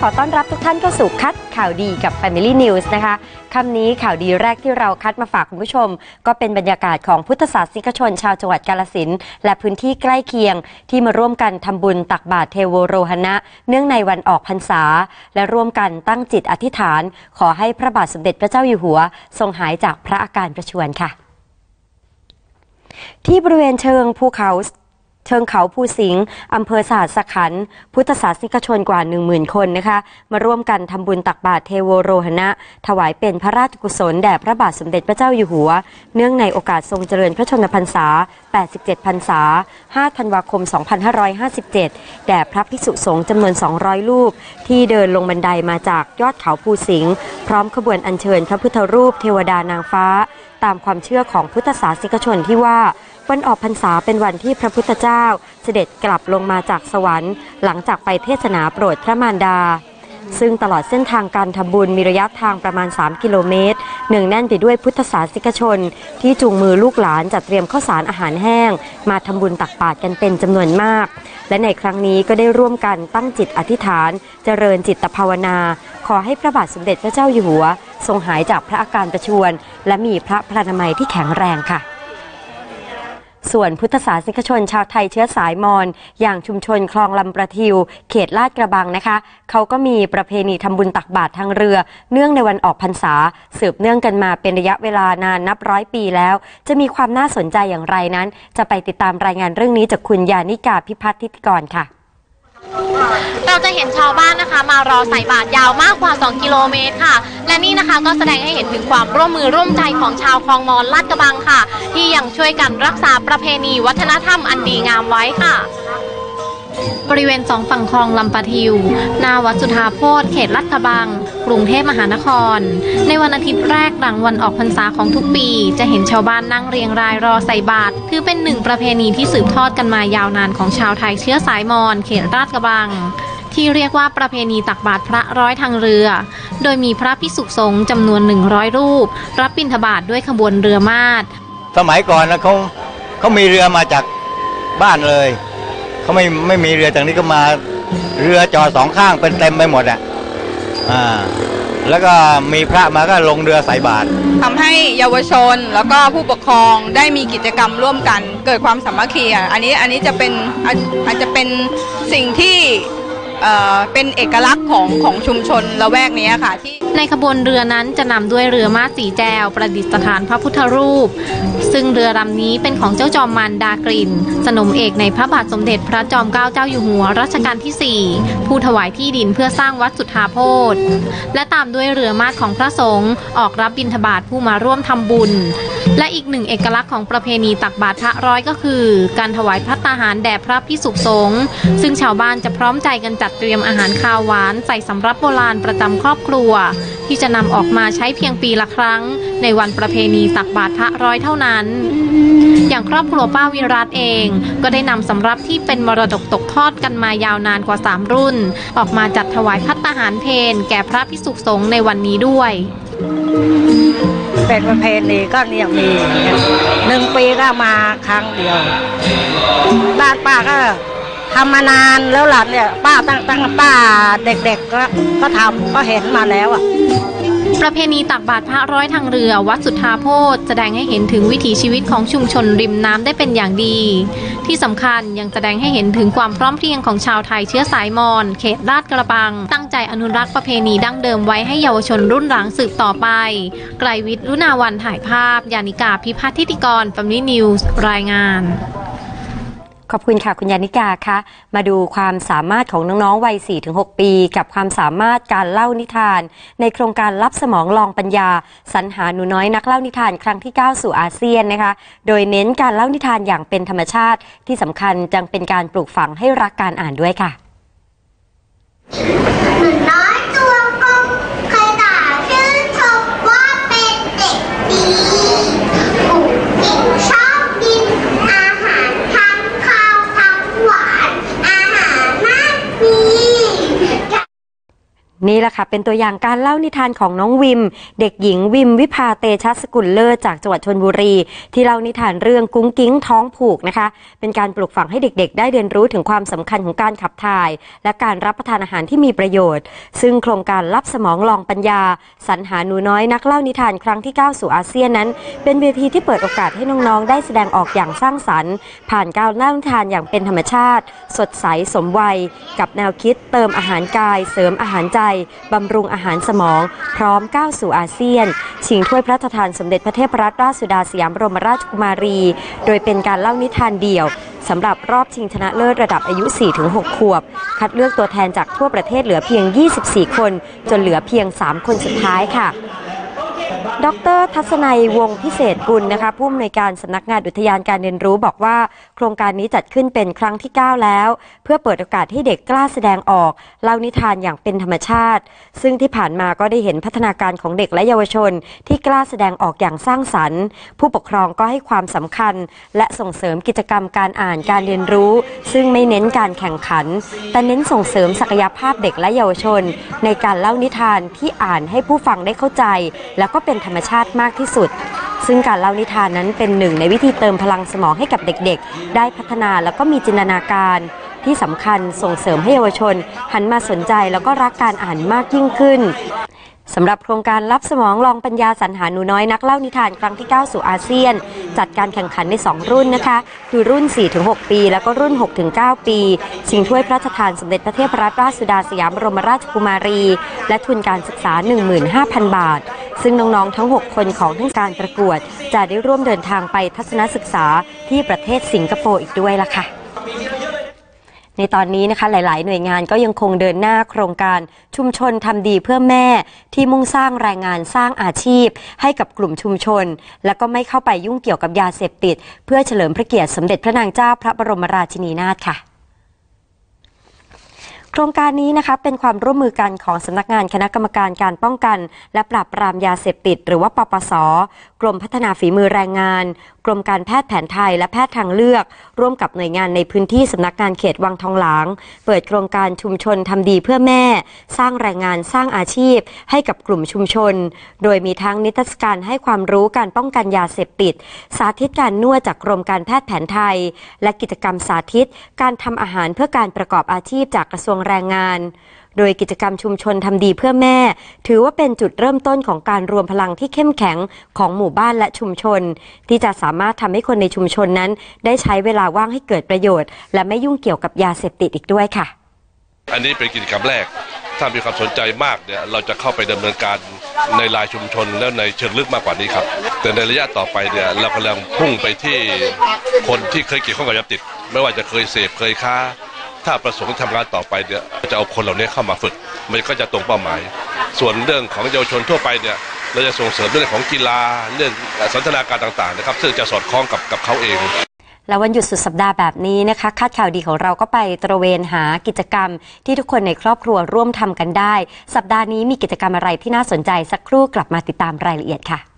ขอต้อนรับทุกท่านเข้าสู่คัดข่าวดีกับ Family News นะคะคำนี้ข่าวดีแรกที่เราคัดมาฝากคุณผู้ชม ก็เป็นบรรยากาศของพุทธศาสนิกชนชาวจังหวัดกาลสินและพื้นที่ใกล้เคียง ที่มาร่วมกันทำบุญตักบาตรเทโวโรหณะ เนื่องในวันออกพรรษา และร่วมกันตั้งจิตอธิษฐาน ขอให้พระบาทสมเด็จพระเจ้าอยู่หัว ทรงหายจากพระอาการประชวรค่ะที่บริเวณเชิงภูเขา ชิงเขาภูสิงห์อำเภอสหัสขันธ์พุทธศาสนิกชนกว่า 10,000 คนนะคะ มาร่วมกันทำบุญตักบาตรเทโวโรหณะ ถวายเป็นพระราชกุศลแด่พระบาทสมเด็จพระเจ้าอยู่หัว เนื่องในโอกาสทรงเจริญพระชนมพรรษา 87 พรรษา 5 ธันวาคม 2557 แด่พระภิกษุสงฆ์จำนวน 200 รูป ที่เดินลงบันไดมาจากยอดเขาภูสิงห์พร้อมขบวนอัญเชิญพระพุทธรูปเทวดานางฟ้า ตามความเชื่อของพุทธศาสนิกชนที่ว่า วันออกพรรษาเป็นวันที่พระพุทธเจ้า เสด็จกลับลงมาจากสวรรค์ หลังจากไปเทศนาโปรดพระมารดา ซึ่งตลอดเส้นทางการทำบุญมีระยะทางประมาณ 3 กิโลเมตรเนืองแน่นไปด้วยพุทธศาสนิกชน ที่จูงมือลูกหลานจัดเตรียมข้าวสารอาหารแห้ง มาทำบุญตักบาตรกันเป็นจำนวนมาก และในครั้งนี้ก็ได้ร่วมกันตั้งจิตอธิษฐาน เจริญจิตภาวนา ขอให้พระบาทสมเด็จพระเจ้าอยู่หัว ทรงหายจากพระอาการประชวรและมีพระพลานามัยที่แข็งแรงค่ะ ส่วนพุทธศาสนิกชนชาวไทยเชื้อสายมอญอย่างชุมชนคลองลำประทิว เขตลาดกระบังนะคะ เขาก็มีประเพณีทำบุญตักบาตรทางเรือ เนื่องในวันออกพรรษา สืบเนื่องกันมาเป็นระยะเวลานานนับร้อยปีแล้ว จะมีความน่าสนใจอย่างไรนั้น จะไปติดตามรายงานเรื่องนี้จากคุณยานิกาพิพัฒน์ทิติกรค่ะ เราจะเห็นชาวบ้านนะคะ มารอใส่บาตรยาวมากกว่า 2 กิโลเมตรค่ะ และนี่นะคะก็แสดงให้เห็นถึงความร่วมมือร่วมใจของชาวคลองมอนลาดกระบังค่ะ ที่ยังช่วยกันรักษาประเพณีวัฒนธรรมอันดีงามไว้ค่ะ บริเวณสองฝั่งคลองลำปะทิว หนาวัดสุธาโพธเขตลาดกระบัง กรุงเทพมหานคร ในวันอาทิตย์แรกหลังวันออกพรรษาของทุกปี จะเห็นชาวบ้านนั่งเรียงรายรอใส่บาตรถือเป็นหนึ่งประเพณีที่สืบทอดกันมายาวนานของชาวไทยเชื้อสายมอญเขตลาดกระบังที่เรียกว่าประเพณีตักบาตรพระร้อยทางเรือ โดยมีพระภิกษุสงฆ์จำนวน 100 รูป รับบิณฑบาตด้วยขบวนเรือมาดสมัยก่อนนะเขาเขามีเรือมาจากบ้านเลย เขาไม่ไม่มีเรือจากนี้ก็มาเรือจอดสองข้างเป็นเต็มไปหมดอะอ่าแล้วก็มีพระมาก็ลงเรือใส่บาตรทำให้เยาวชนแล้วก็ผู้ปกครองได้มีกิจกรรมร่วมกัน เกิดความสามัคคีอะอันนี้อันนี้จะเป็นอาจจะเป็นสิ่งที่ เเป็นเอกลักษณ์ของของชุมชนละแวกนี้ค่ะที่ในขบวนเรือนั้นจะนำด้วยเรือมาสีแจว ประดิษฐานพระพุทธรูป ซึ่งเรือลำนี้เป็นของเจ้าจอมมันดากรินสนมเอกในพระบาทสมเด็จพระจอมเกล้าเจ้าอยู่หัวรัชกาลที่ 4 ผู้ถวายที่ดินเพื่อสร้างวัดสุทธาโพธและตามด้วยเรือมาดของพระสงฆ์ออกรับบิณฑบาตผู้มาร่วมทำบุญ และอีกหนึ่งเอกลักษณ์ของประเพณีตักบาตรพระร้อยก็คือ การถวายพระตาหารแด่พระพิสุสงฆ์ซึ่งชาวบ้านจะพร้อมใจกันจัดเตรียมอาหารคาวหวานใส่สำรับโบราณประจำครอบครัว ที่จะนำออกมาใช้เพียงปีละครั้ง ในวันประเพณีตักบาตรพระร้อยเท่านั้น อย่างครอบครัวป้าวิรัตเอง ก็ได้นำสำรับที่เป็นมรดกตกทอดกันมายาวนานกว่า 3 รุ่น ออกมาจัดถวายพัตตาหารเพนแก่พระพิสุสงฆ์ในวันนี้ด้วยเป็นประเพณีก็ยังมีอย่างเงี้ยหนึ่งปีก็มาครั้งเดียวบ้านป้าก็ ทำมานานแล้วหลานเนี่ย ป้าตั้งตั้งป้าเด็กๆก็ก็ทำก็เห็นมาแล้วอะประเพณีตักบาตรพระร้อยทางเรือวัดสุทธาโพธแสดงให้เห็นถึงวิถีชีวิตของชุมชนริมน้ำได้เป็นอย่างดี ที่สำคัญยังแสดงให้เห็นถึงความพร้อมเพรียงของชาวไทยเชื้อสายมอญเขตลาดกระบัง ตั้งใจอนุรักษ์ประเพณีดั้งเดิมไว้ให้เยาวชนรุ่นหลังสืบต่อไป ไกลวิทย์รุณาวันถ่ายภาพ ยานิกาพิพัฒน์ทิติกร f ัม l y News รายงาน ขอบคุณค่ะ คุณยานิกาคะมาดูความสามารถของน้องๆวัย 4-6 ปี กับความสามารถการเล่านิทาน ในโครงการรับสมองลองปัญญา สรรหาหนูน้อยนักเล่านิทานครั้งที่ 9 สู่อาเซียนนะคะ โดยเน้นการเล่านิทานอย่างเป็นธรรมชาติที่สำคัญจังเป็นการปลูกฝังให้รักการอ่านด้วยค่ะ นี่แหละค่ะ เป็นตัวอย่างการเล่านิทานของน้องวิม เด็กหญิงวิมวิภาเตชะสกุลเลิศจากจังหวัดชนบุรี ที่เล่านิทานเรื่องกุ้งกิ้งท้องผูกนะคะ เป็นการปลูกฝังให้เด็กๆ ได้เรียนรู้ถึงความสำคัญของการขับถ่าย และการรับประทานอาหารที่มีประโยชน์ ซึ่งโครงการรับสมองลองปัญญา สรรหาหนูน้อยนักเล่านิทานครั้งที่ 9 สู่อาเซียนนั้น เป็นเวทีที่เปิดโอกาสให้น้องๆ ได้แสดงออกอย่างสร้างสรรค์ ผ่านการเล่านิทานอย่างเป็นธรรมชาติ สดใสสมวัย กับแนวคิดเติมอาหารกาย เสริมอาหารใจบำรุงอาหารสมอง พร้อมก้าวสู่อาเซียน ชิงถ้วยพระราชทานสมเด็จพระเทพรัตนราชสุดาสยามบรมราชกุมารี โดยเป็นการเล่านิทานเดี่ยวสำหรับรอบชิงชนะเลิศระดับอายุ 4-6 ขวบ คัดเลือกตัวแทนจากทั่วประเทศเหลือเพียง 24 คน จนเหลือเพียง 3 คนสุดท้ายค่ะ ดร ทัศนัยวงพิเศษกุลนะคะผู้อำนวยการสำนักงานอุทยานการเรียนรู้บอกว่า โครงการนี้จัดขึ้นเป็นครั้งที่ 9 แล้ว เพื่อเปิดโอกาสให้เด็กกล้าแสดงออกเล่านิทานอย่างเป็นธรรมชาติ ซึ่งที่ผ่านมาก็ได้เห็นพัฒนาการของเด็กและเยาวชน ที่กล้าแสดงออกอย่างสร้างสรรค์ ผู้ปกครองก็ให้ความสำคัญ และส่งเสริมกิจกรรมการอ่านการเรียนรู้ ซึ่งไม่เน้นการแข่งขัน แต่เน้นส่งเสริมศักยภาพเด็กและเยาวชน ในการเล่านิทานที่อ่านให้ผู้ฟังได้เข้าใจ แล้วก็เป็นธรรมชาติมากที่สุด ซึ่งการเล่านิทานนั้นเป็นหนึ่งในวิธีเติมพลังสมองให้กับเด็กๆ ได้พัฒนาแล้วก็มีจินตนาการที่สำคัญส่งเสริมให้เยาวชน หันมาสนใจแล้วก็รักการอ่านมากยิ่งขึ้นสำหรับโครงการรับสมองลองปัญญาสรรหาหนูน้อยนักเล่านิทานครั้งที่ 9 สู่อาเซียน จัดการแข่งขันใน 2 รุ่นนะคะ คือรุ่น 4-6 ปี แล้วก็รุ่น 6-9 ปีชิงถ้วยพระราชทานสมเด็จพระเทพรัตนราชสุดาสยามบรมราชกุมารี และทุนการศึกษา 15,000 บาท ซึ่งน้องๆทั้ง 6 คนของทั้งการประกวด จะได้ร่วมเดินทางไปทัศนศึกษาที่ประเทศสิงคโปร์อีกด้วยล่ะค่ะในตอนนี้นะคะหลาย ๆ หน่วยงานก็ยังคงเดินหน้าโครงการชุมชนทำดีเพื่อแม่ที่มุ่งสร้างแรงงานสร้างอาชีพ ให้กับกลุ่มชุมชน และก็ไม่เข้าไปยุ่งเกี่ยวกับยาเสพติด เพื่อเฉลิมพระเกียรติสมเด็จพระนางเจ้าพระบรมราชินีนาถค่ะ โครงการนี้นะคะเป็นความร่วมมือกันของสำนักงานคณะกรรมการการป้องกัน และปราบปรามยาเสพติด หรือว่าปปส กรมพัฒนาฝีมือแรงงาน กรมการแพทย์แผนไทยและแพทย์ทางเลือก ร่วมกับหน่วยงานในพื้นที่สำนักงานเขตวังทองหลาง เปิดโครงการชุมชนทำดีเพื่อแม่ สร้างแรงงานสร้างอาชีพ ให้กับกลุ่มชุมชน โดยมีทั้งนิทรรศการให้ความรู้การป้องกันยาเสพติด สาธิตการนวดจากกรมการแพทย์แผนไทย และกิจกรรมสาธิต การทำอาหารเพื่อการประกอบอาชีพจากกระทรวงแรงงาน โดยกิจกรรมชุมชนทำดีเพื่อแม่ ถือว่าเป็นจุดเริ่มต้นของการรวมพลังที่เข้มแข็งของหมู่บ้านและชุมชน ที่จะสามารถทำให้คนในชุมชนนั้น ได้ใช้เวลาว่างให้เกิดประโยชน์ และไม่ยุ่งเกี่ยวกับยาเสพติดอีกด้วยค่ะ อันนี้เป็นกิจกรรมแรกถ้ามีความสนใจมากเนี่ยเราจะเข้าไปดำเนินการในรายชุมชนแล้วในเชิงลึกมากกว่านี้ครับ แต่ในระยะต่อไปเนี่ยเรากำลังพุ่งไปที่คนที่เคยเกี่ยวข้องกับยาเสพติด ไม่ว่าจะเคยเสพเคยค้า ถ้าประสงค์ทำงานต่อไปเนี่ยจะเอาคนเหล่านี้เข้ามาฝึก มันก็จะตรงเป้าหมาย ส่วนเรื่องของเยาวชนทั่วไปเนี่ยเราจะส่งเสริมเรื่องของกีฬาเรื่องสันทนาการต่างๆนะครับซึ่งจะสอดคล้องกับกับเขาเองและวันหยุดสุดสัปดาห์แบบนี้นะคะ คาดข่าวดีของเราก็ไปตระเวนหากิจกรรม ที่ทุกคนในครอบครัวร่วมทำกันได้ สัปดาห์นี้มีกิจกรรมอะไรที่น่าสนใจสักครู่กลับมาติดตามรายละเอียดค่ะ